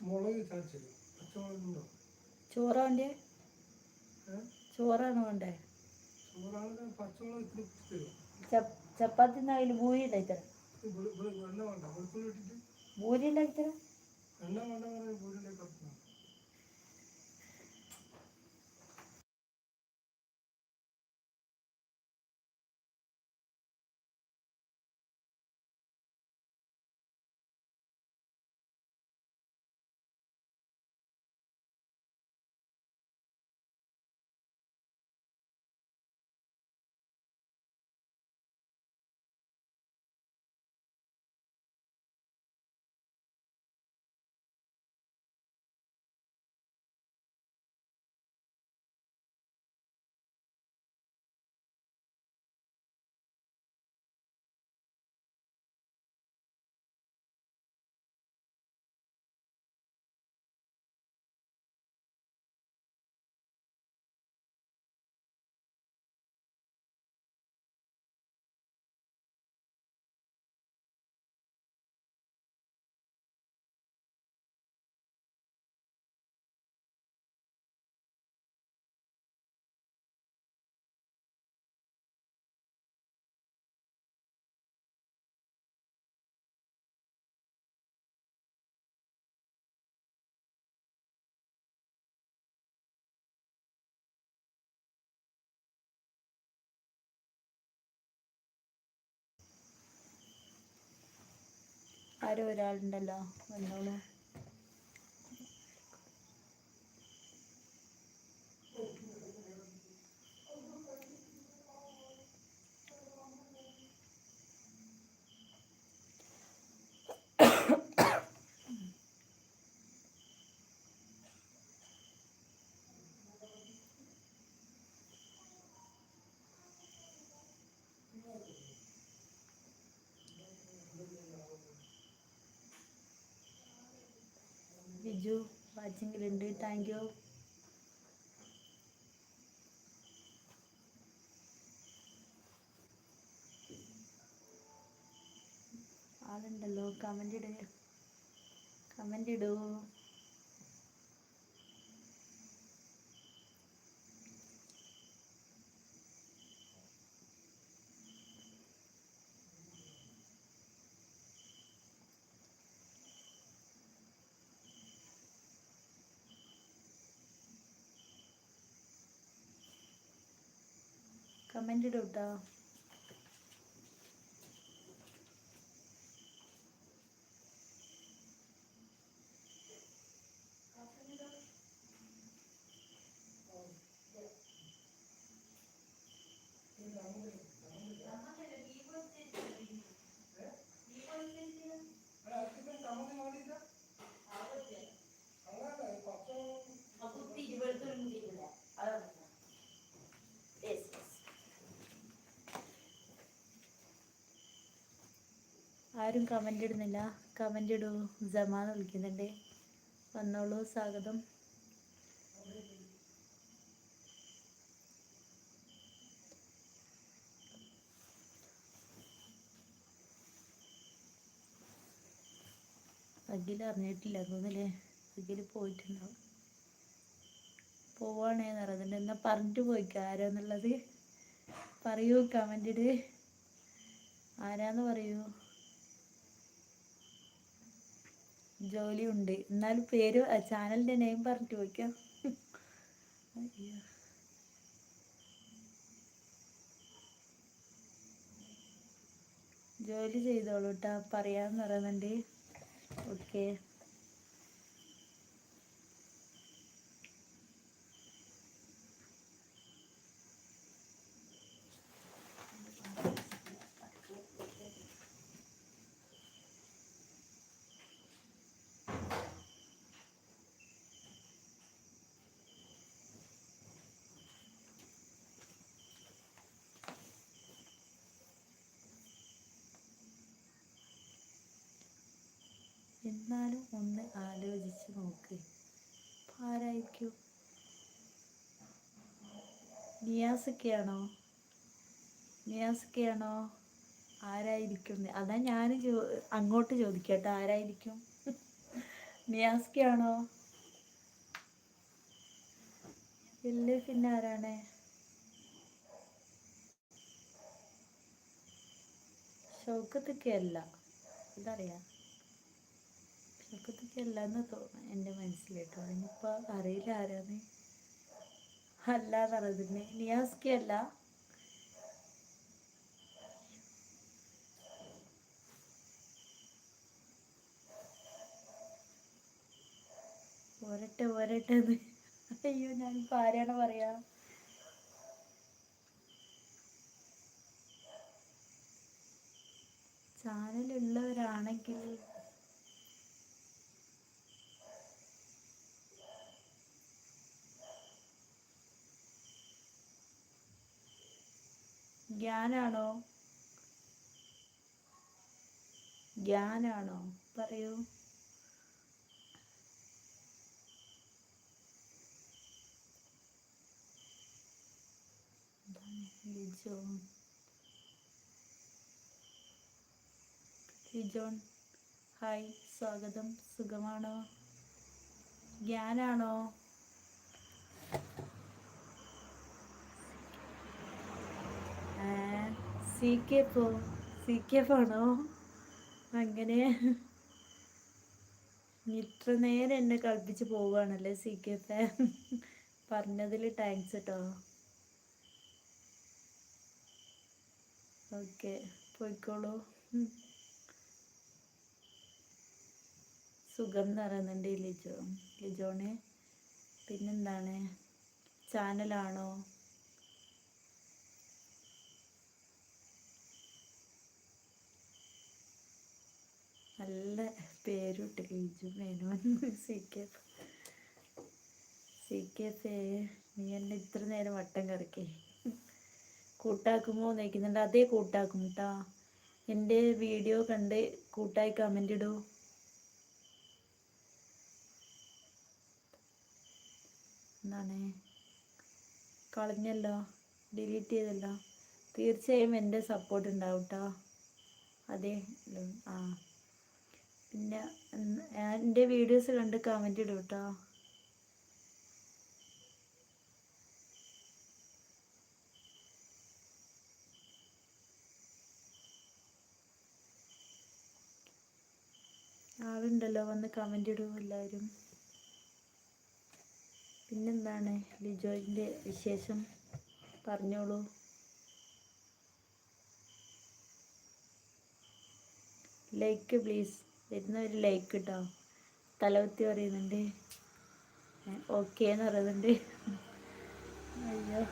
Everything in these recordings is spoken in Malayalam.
മുളക് ചതച്ചത് പച്ചമുളകുണ്ടോ? ചോറാ വേണ്ടേ ഏ? ചോറാണ് വേണ്ടേ? പച്ചമുളക് ചപ്പ് ചപ്പാത്തി അതിൽ ഭൂരി തരാം. ഇട്ടിട്ട് ഭൂരി ഉണ്ടാക്കി തരാം. എണ്ണ വേണ്ട പറഞ്ഞാൽ പൂരിലേക്ക് ആരോ ഒരാളുണ്ടല്ലോ വന്നോളൂ. ബിജു വാച്ചിങ്ങിലുണ്ട്. Thank you. ആളുണ്ടല്ലോ. കമന്റ് ഇട്. കമന്റ് ഇടൂ. കമന്റ് ഇടൂ കേട്ടോ ആരും കമന്റ് ഇടുന്നില്ല. കമന്റ് ഇടൂ. ജമാന്ന് വിളിക്കുന്നുണ്ട്. വന്നോളൂ. സ്വാഗതം. അഖിൽ അറിഞ്ഞിട്ടില്ല തോന്നില്ലേ അഖിൽ പോയിട്ടുണ്ടാവും പോവാണേന്ന് അറിയുന്നുണ്ട് എന്നാൽ പറഞ്ഞിട്ട് പോയിക്ക? ആരാന്നുള്ളത് പറയൂ. കമന്റ് ആരാന്ന് പറയൂ? ജോലി ഉണ്ട് എന്നാലും പേര് ചാനലിന്റെ നെയിം പറഞ്ഞിട്ട് വയ്ക്കാം. ജോലി ചെയ്തോളൂട്ടാ പറയാന്ന് പറയുന്നുണ്ട്. ഓക്കെ. എന്നാലും ഒന്ന് ആലോചിച്ച് നോക്ക്. ആരായിരിക്കും നിയാസൊക്കെയാണോ? നിയാസൊക്കെയാണോ? ആരായിരിക്കും. അതാ ഞാൻ ചോ അങ്ങോട്ട് ചോദിക്കട്ടെ ആരായിരിക്കും? നിയാസ്കിയാണോ ഇല്ല പിന്നെ ആരാണ്? ഷൗക്കത്തൊക്കെ അല്ല. ഇതറിയാം. ഷൗക്കത്തൊക്കെ അല്ല എന്ന് തോന്നുന്നു എന്റെ മനസ്സിലേട്ടോ. ഇനിയിപ്പോൾ അറിയില്ല ആരാന്ന്. അല്ല പിന്നെ നിയാസ്കി അല്ല. പോരട്ടെ പോരട്ടെ അയ്യോ ഞാനിപ്പോൾ ആരാണ് പറയാ? ചാനലുള്ളവരാണെങ്കിൽ ജ്ഞാനാണോ? ജ്ഞാനാണോ? പറയൂ. ലിജോൺ. ഹായ് സ്വാഗതം. സുഖമാണോ? ജ്ഞാനാണോ? സി കെ പോ സി കെ പോണോ? അങ്ങനെ ഇത്ര നേരം എന്നെ കളിപ്പിച്ച് പോവുകയാണല്ലേ സി കെ ഫാൻ പറഞ്ഞതിൽ താങ്ക്സ് കേട്ടോ ഓക്കെ പോയിക്കോളൂ. സുഖം എന്ന് പറയുന്നുണ്ട് ലിജോ ലിജോണ് പിന്നെന്താണ്? ചാനലാണോ? നല്ല പേരുണ്ട് Liju Menon C K C K ഫേ നീ എന്നെ ഇത്ര നേരം വട്ടം കറക്കി. കൂട്ടാക്കുമോ നയിക്കുന്നുണ്ട് അതേ കൂട്ടാക്കും കേട്ടാ എന്റെ വീഡിയോ കണ്ട് കൂട്ടായി കമന്റ് ഇടൂ. എന്താണ്? കളഞ്ഞല്ലോ? ഡിലീറ്റ് ചെയ്തല്ലോ? തീർച്ചയായും എന്റെ സപ്പോർട്ട് ഉണ്ടാവും കേട്ടോ അതെ ആ. ഉം, എന്റെ വീഡിയോസ് കണ്ട് കമന്റ് ഇടും കേട്ടോ ആളുണ്ടല്ലോ വന്ന് കമന്റ് ഇടും എല്ലാവരും പിന്നെന്താണ് ലിജോയിന്റെ വിശേഷം? പറഞ്ഞോളൂ. ലൈക്ക് പ്ലീസ് വരുന്ന ഒരു ലൈക്ക് കേട്ടോ തലവത്തി പറയുന്നുണ്ട് ഓക്കെ എന്ന് പറയുന്നുണ്ട്. അയ്യോ.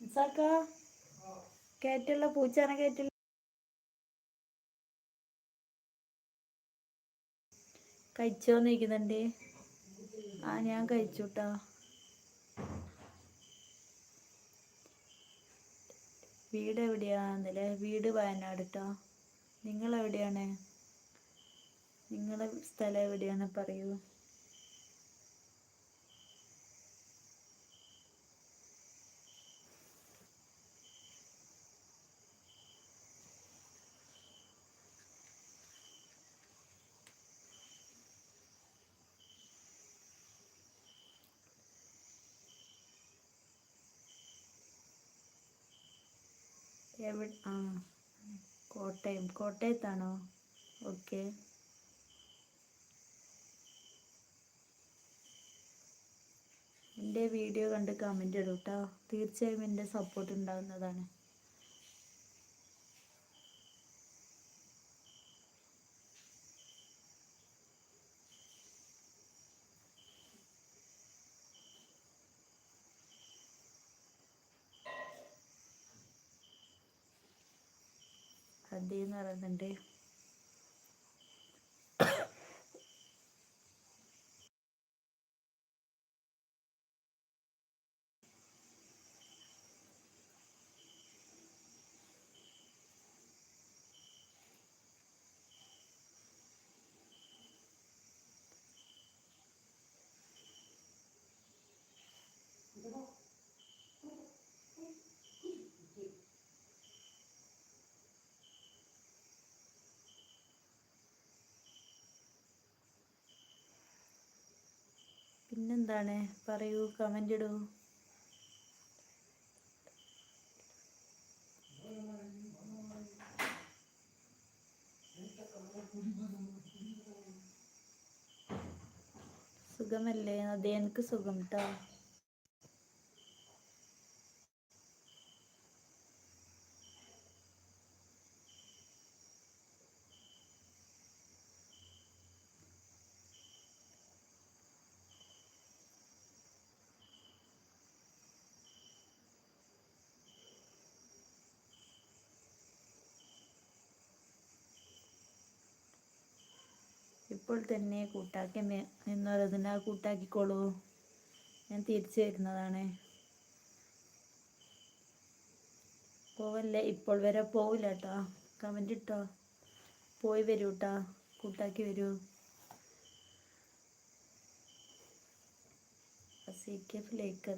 ഇസാക്ക കയറ്റുള്ള പൂച്ചാനെ കഴിച്ചോന്ന് ചോദിക്കുന്നുണ്ട്. ആ ഞാൻ കഴിച്ചു കേട്ടോ വീട് എവിടെയാണെന്നല്ലേ? വീട് വയനാട് കേട്ടോ നിങ്ങൾ എവിടെയാണ് നിങ്ങളെ സ്ഥലം എവിടെയാണ് പറയൂ. എവിടെ ആ. കോട്ടയം. കോട്ടയത്താണോ? ഓക്കെ. എന്റെ വീഡിയോ കണ്ട് കമന്റ് ഇടും കേട്ടോ തീർച്ചയായും എന്റെ സപ്പോർട്ട് ഉണ്ടാകുന്നതാണ് చూస్తున్నారంటే പിന്നെന്താണ്? പറയൂ കമന്റ് ഇടൂ. സുഖമല്ലേ? അതെ എനിക്ക് സുഖം കേട്ടോ ഇപ്പോൾ തന്നെ കൂട്ടാക്കി എന്നതിനാ കൂട്ടാക്കിക്കോളൂ. ഞാൻ തിരിച്ചു വരുന്നതാണ്. പോവല്ലേ? ഇപ്പോൾ വരെ പോവില്ല കേട്ടോ കമന്റ് ഇട്ടോ? പോയി വരൂ കേട്ടോ കൂട്ടാക്കി വരൂ. സി കെ എഫ് ലേക്ക്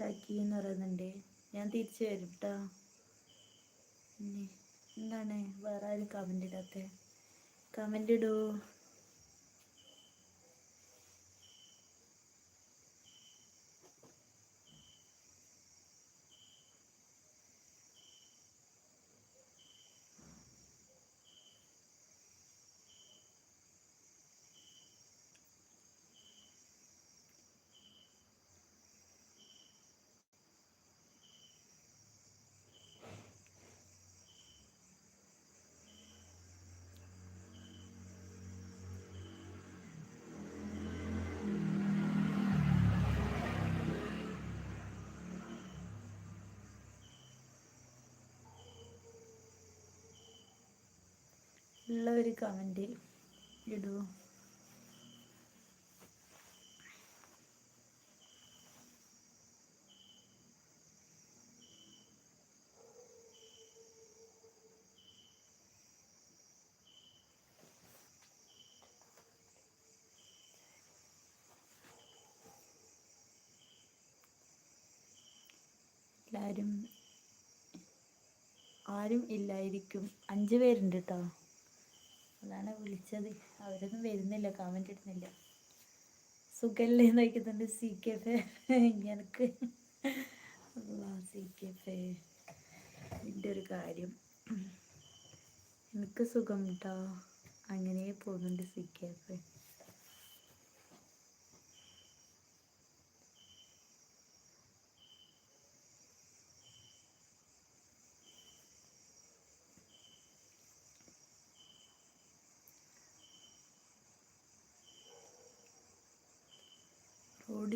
കൂട്ടാക്കി എന്ന് പറയുന്നുണ്ട്. ഞാൻ തിരിച്ചു വരും കേട്ടോ എന്താണ്? വേറെ ആരും കമന്റ് ഇടാത്ത. കമന്റ് ഇടൂ. ഉള്ള ഒരു കമന്റ് ഇടൂ. എല്ലാവരും ആരും ഇല്ലായിരിക്കും. അഞ്ച് പേരുണ്ട് കേട്ടോ അതാണ് വിളിച്ചത്. അവരൊന്നും വരുന്നില്ല കമന്റ് ഇടുന്നില്ല. സുഖല്ലേ നോക്കുന്നുണ്ട് സി കെ ഫെ എനിക്ക് സി കെ ഫെ എന്റെ ഒരു കാര്യം. എനിക്ക് സുഖം കേട്ടോ അങ്ങനെ പോകുന്നുണ്ട് സി കെ ഫെ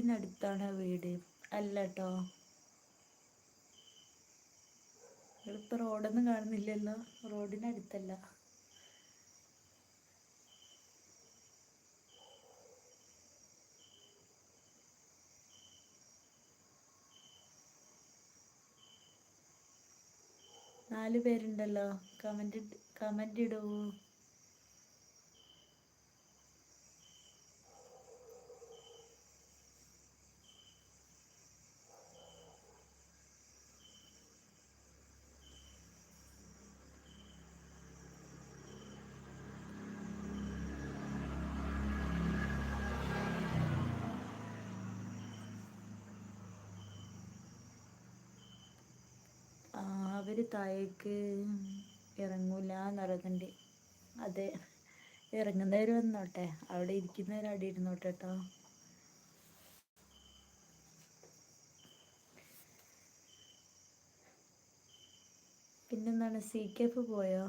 റോഡിനടുത്താണ് വീട്. അല്ലട്ടോ. കേട്ടോ നിങ്ങളിപ്പോൾ റോഡൊന്നും കാണുന്നില്ലല്ലോ. റോഡിനടുത്തല്ല. നാല് പേരുണ്ടല്ലോ. കമന്റ് കമന്റ് ഇടൂ. താഴേക്ക് ഇറങ്ങൂല എന്നറിയുന്നുണ്ട് അതെ ഇറങ്ങുന്നവർ വന്നോട്ടെ. അവിടെ ഇരിക്കുന്നവർ അവിടെ ഇരുന്നോട്ടെ കേട്ടോ പിന്നെന്താണ് സി പോയോ?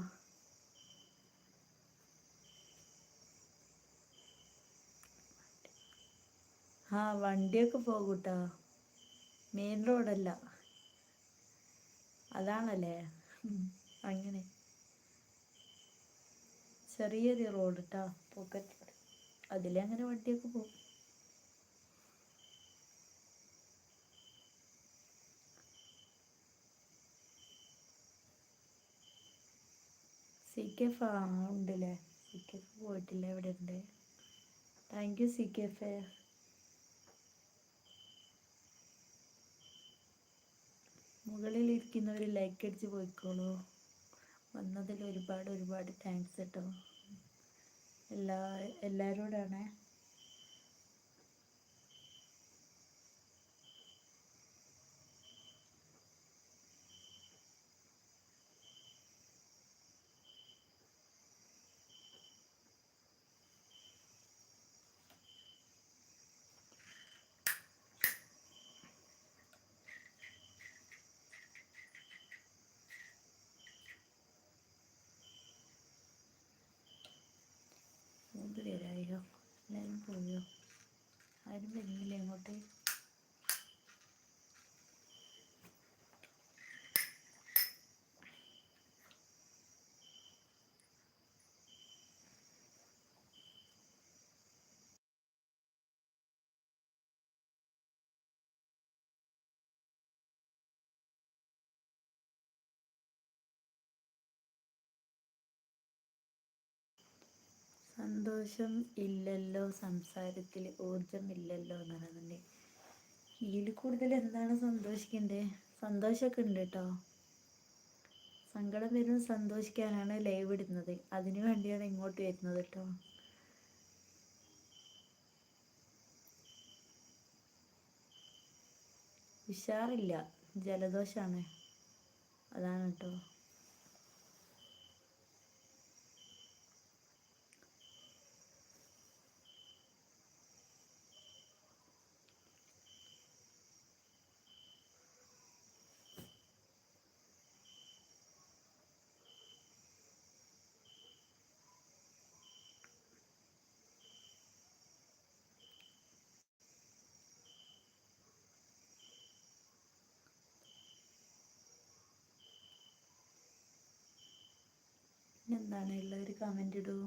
ആ വണ്ടിയൊക്കെ പോകൂട്ടോ. മെയിൻ റോഡല്ല. അതാണല്ലേ? അങ്ങനെ. ചെറിയൊരു റോഡ് കേട്ടോ പോക്കറ്റ് റോഡ് അതിലങ്ങനെ വണ്ടിയൊക്കെ പോകും. സി കെ എഫ് ആ ഉണ്ടല്ലേ? സി കെ എഫ് പോയിട്ടില്ല ഇവിടെ ഉണ്ട് thank you C K F. മുകളിൽ ഇരിക്കുന്നവർ ലൈക്ക് അടിച്ച് പോയിക്കോളൂ. വന്നതിൽ ഒരുപാട് ഒരുപാട് താങ്ക്സ് കേട്ടോ എല്ലാ എല്ലാവരോടാണ് മൂന്ന് പേരായോ എല്ലാവരും പോയോ ആരും വരുന്നില്ല അങ്ങോട്ട് സന്തോഷം ഇല്ലല്ലോ സംസാരത്തിൽ എന്ന് പറയുന്നുണ്ട് ഇതിൽ കൂടുതൽ എന്താണ് സന്തോഷിക്കണ്ടേ സന്തോഷമൊക്കെ ഉണ്ട് കേട്ടോ. സങ്കടം വരുന്ന സന്തോഷിക്കാനാണ് ലൈവ് ഇടുന്നത്. അതിനു വേണ്ടിയാണ് ഇങ്ങോട്ട് വരുന്നത് കേട്ടോ. ഉഷാറില്ല. ജലദോഷാണ് അതാണ് കേട്ടോ. എന്താണ് ഉള്ളവർ കമന്റ് ഇടൂ.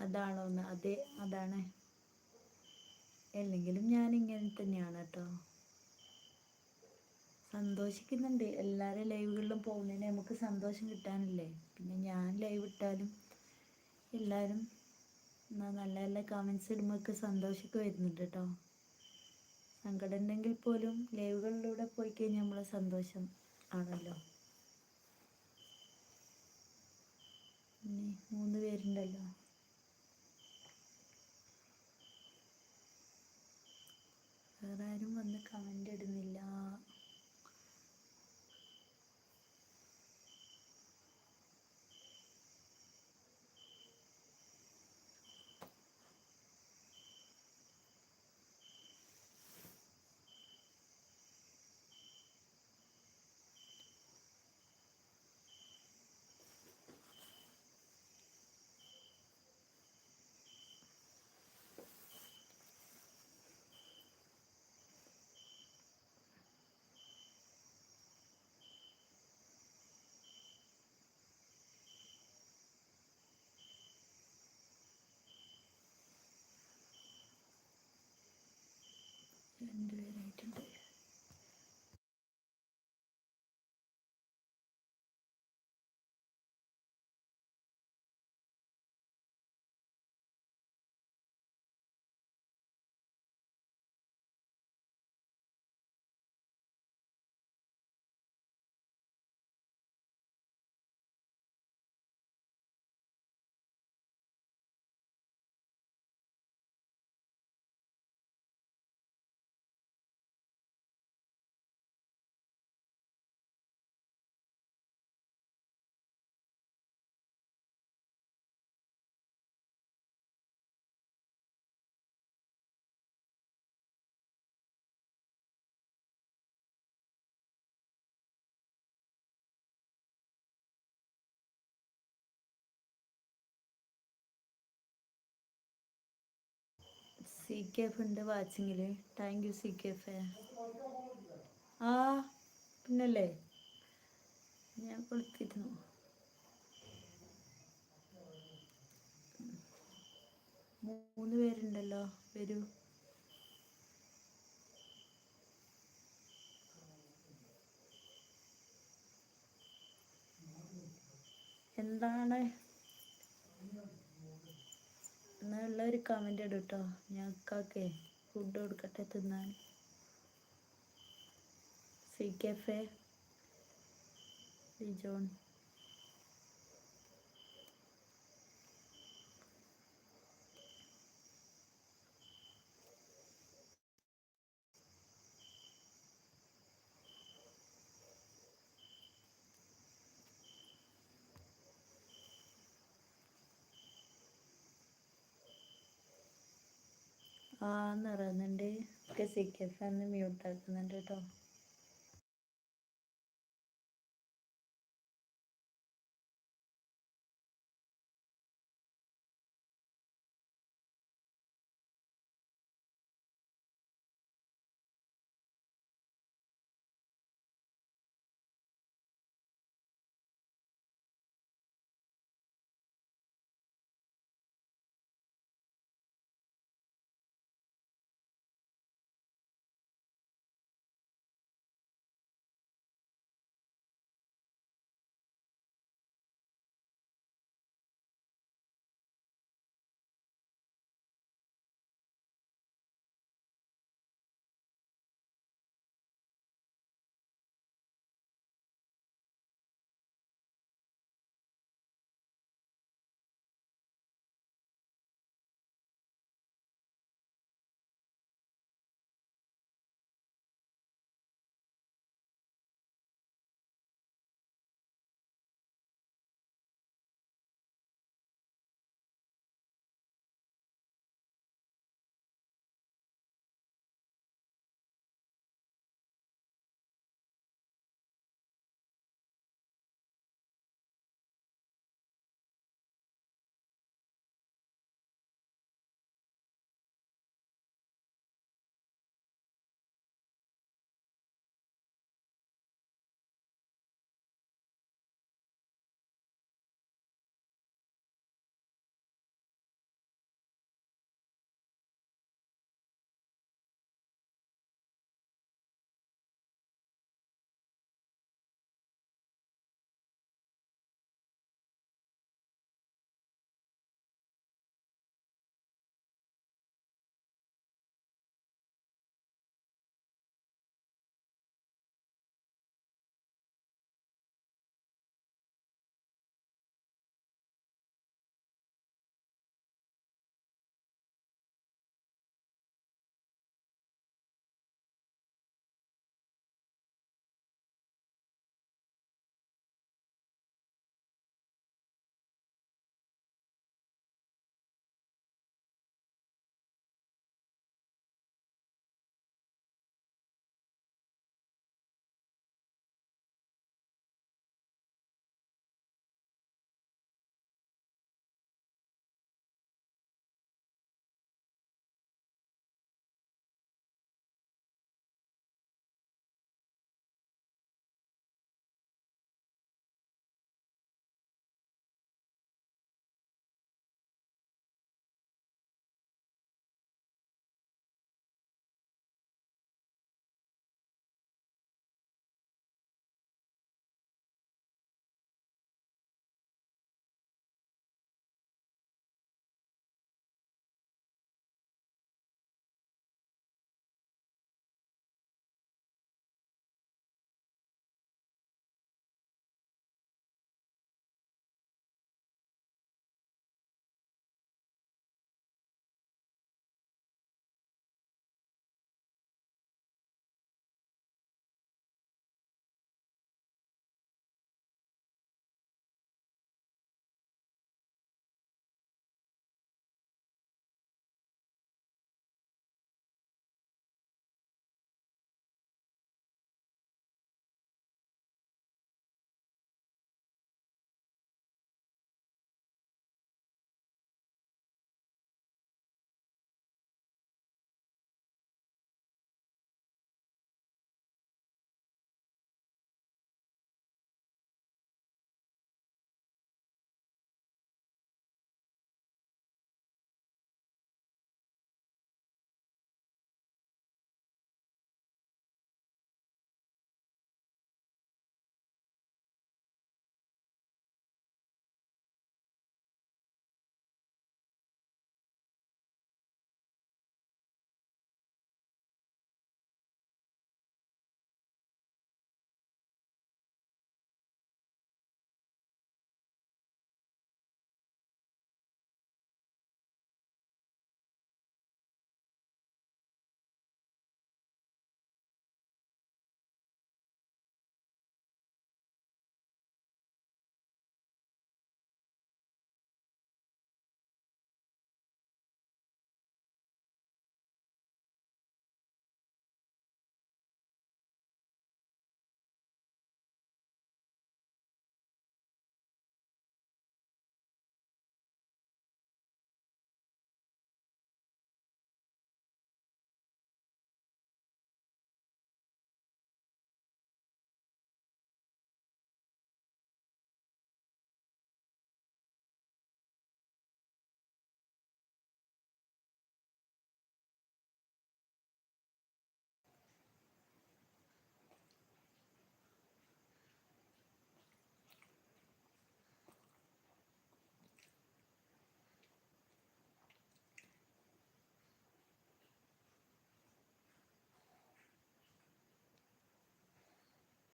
അതാണോ അതെ അതാണ്. അല്ലെങ്കിലും ഞാൻ ഇങ്ങനെ തന്നെയാണ് കേട്ടോ സന്തോഷിക്കുന്നുണ്ട്. എല്ലാവരും ലൈവുകളിലും പോകുന്നതിന് നമുക്ക് സന്തോഷം കിട്ടാനില്ലേ? പിന്നെ ഞാൻ ലൈവ് ഇട്ടാലും എല്ലാവരും നല്ല നല്ല കമൻസ് ഇടുമ്പോൾ സന്തോഷമൊക്കെ വരുന്നുണ്ട് കേട്ടോ സങ്കടം ഉണ്ടെങ്കിൽ പോലും ലൈവുകളിലൂടെ പോയി കഴിഞ്ഞാൽ നമ്മളെ സന്തോഷം ആണല്ലോ. മൂന്ന് പേരുണ്ടല്ലോ. സി കെ എഫ് ഉണ്ട് വാച്ചിങ്ങിൽ thank you C K F ആ പിന്നല്ലേ? ഞാൻ കൊടുത്തിരുന്നു. മൂന്ന് പേരുണ്ടല്ലോ വരൂ. എന്താണ്? എന്നാ ഉള്ള ഒരു കമന്റ് ഇടും കേട്ടോ ഞങ്ങൾക്കൊക്കെ ഫുഡ് കൊടുക്കട്ടെ തിന്നാൻ. സി കെഫെ ജോൺ ആ നിറയുന്നുണ്ട് ഒക്കെ സി കെഫ് എന്ന് മ്യൂട്ട് ആക്കുന്നുണ്ട് കേട്ടോ